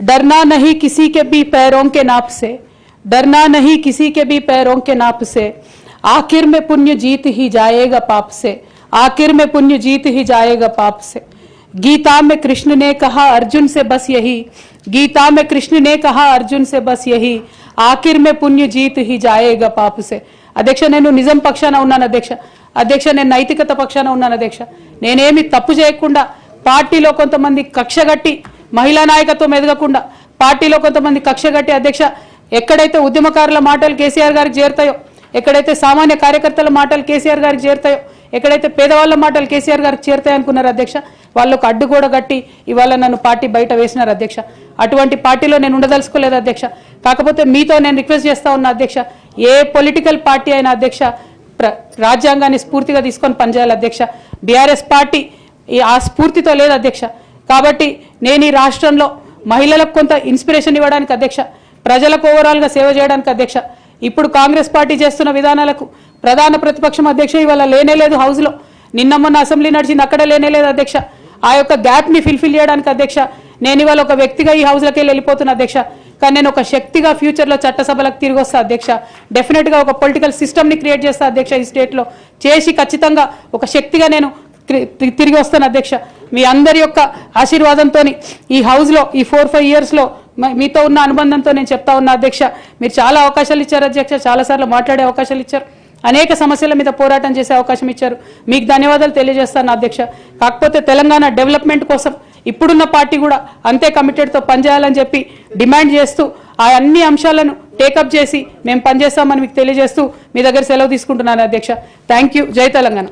डरना नहीं किसी के भी पैरों के नाप से डरना नहीं किसी के भी पैरों के नाप से आखिर में पुण्य जीत ही जाएगा पाप से आखिर में पुण्य जीत ही जाएगा पाप से गीता में कृष्ण ने कहा अर्जुन से बस यही गीता में कृष्ण ने कहा अर्जुन से बस यही आखिर में पुण्य जीत ही जाएगा పాప సే అధ్యక్ష నేను నిజం పక్షాన ఉన్నాను అధ్యక్ష అధ్యక్ష నేను నైతికత పక్షాన ఉన్నాను అధ్యక్ష నేనేమి తప్పు చేయకుండా పార్టీలో కొంతమంది కక్షగట్టి మహిళా నాయకత్వం ఎదగకుండా పార్టీలో కొంతమంది కక్షగట్టి అధ్యక్ష ఎక్కడైతే ఉద్యమకారుల మాటలు కేసీఆర్ గారికి చేరుతాయో ఎక్కడైతే సామాన్య కార్యకర్తల మాటలు కేసీఆర్ గారికి చేరుతాయో ఎక్కడైతే పేదవాళ్ళ మాటలు కేసీఆర్ గారికి చేరుతాయనుకున్నారు అధ్యక్ష వాళ్ళకు అడ్డుగోడ గట్టి ఇవాళ నన్ను పార్టీ బయట వేసినారు అధ్యక్ష. అటువంటి పార్టీలో నేను ఉండదలుచుకోలేదు అధ్యక్ష. కాకపోతే మీతో నేను రిక్వెస్ట్ చేస్తా ఉన్నా అధ్యక్ష ఏ పొలిటికల్ పార్టీ అయినా అధ్యక్ష ప్ర- రాజ్యాంగాన్ని స్ఫూర్తిగా తీసుకొని పనిచేయాలి అధ్యక్ష. బీఆర్ఎస్ పార్టీ ఆ స్ఫూర్తితో లేదు అధ్యక్ష. కాబట్టి నేను ఈ రాష్ట్రంలో మహిళలకు కొంత ఇన్స్పిరేషన్ ఇవ్వడానికి అధ్యక్ష ప్రజలకు ఓవరాల్గా సేవ చేయడానికి అధ్యక్ష. ఇప్పుడు కాంగ్రెస్ పార్టీ చేస్తున్న విధానాలకు ప్రధాన ప్రతిపక్షం అధ్యక్ష ఇవాళ లేనే లేదు హౌస్లో నిన్న మొన్న అసెంబ్లీ నడిచింది అక్కడ లేనే లేదు అధ్యక్ష. ఆ యొక్క గ్యాప్ని ఫిల్ఫిల్ చేయడానికి అధ్యక్ష నేను ఇవాళ ఒక వ్యక్తిగా ఈ హౌస్లోకి వెళ్ళి వెళ్ళిపోతున్నా అధ్యక్ష. కానీ నేను ఒక శక్తిగా ఫ్యూచర్లో చట్టసభలకు తిరిగి వస్తా అధ్యక్ష. డెఫినెట్గా ఒక పొలిటికల్ సిస్టమ్ని క్రియేట్ చేస్తా అధ్యక్ష ఈ స్టేట్లో చేసి ఖచ్చితంగా ఒక శక్తిగా నేను తిరిగి వస్తాను అధ్యక్ష. మీ అందరి యొక్క ఆశీర్వాదంతో ఈ హౌస్లో ఈ ఫోర్ ఫైవ్ ఇయర్స్లో మీతో ఉన్న అనుబంధంతో నేను చెప్తా ఉన్నా అధ్యక్ష. మీరు చాలా అవకాశాలు ఇచ్చారు అధ్యక్ష. చాలాసార్లు మాట్లాడే అవకాశాలు ఇచ్చారు. అనేక సమస్యల మీద పోరాటం చేసే అవకాశం ఇచ్చారు. మీకు ధన్యవాదాలు తెలియజేస్తాను అధ్యక్ష. కాకపోతే తెలంగాణ డెవలప్మెంట్ కోసం ఇప్పుడున్న పార్టీ కూడా అంతే కమిటెడ్తో పనిచేయాలని చెప్పి డిమాండ్ చేస్తూ ఆ అన్ని అంశాలను టేకప్ చేసి మేము పనిచేస్తామని మీకు తెలియజేస్తూ మీ దగ్గర సెలవు తీసుకుంటున్నాను అధ్యక్ష. థ్యాంక్ యూ జై తెలంగాణ.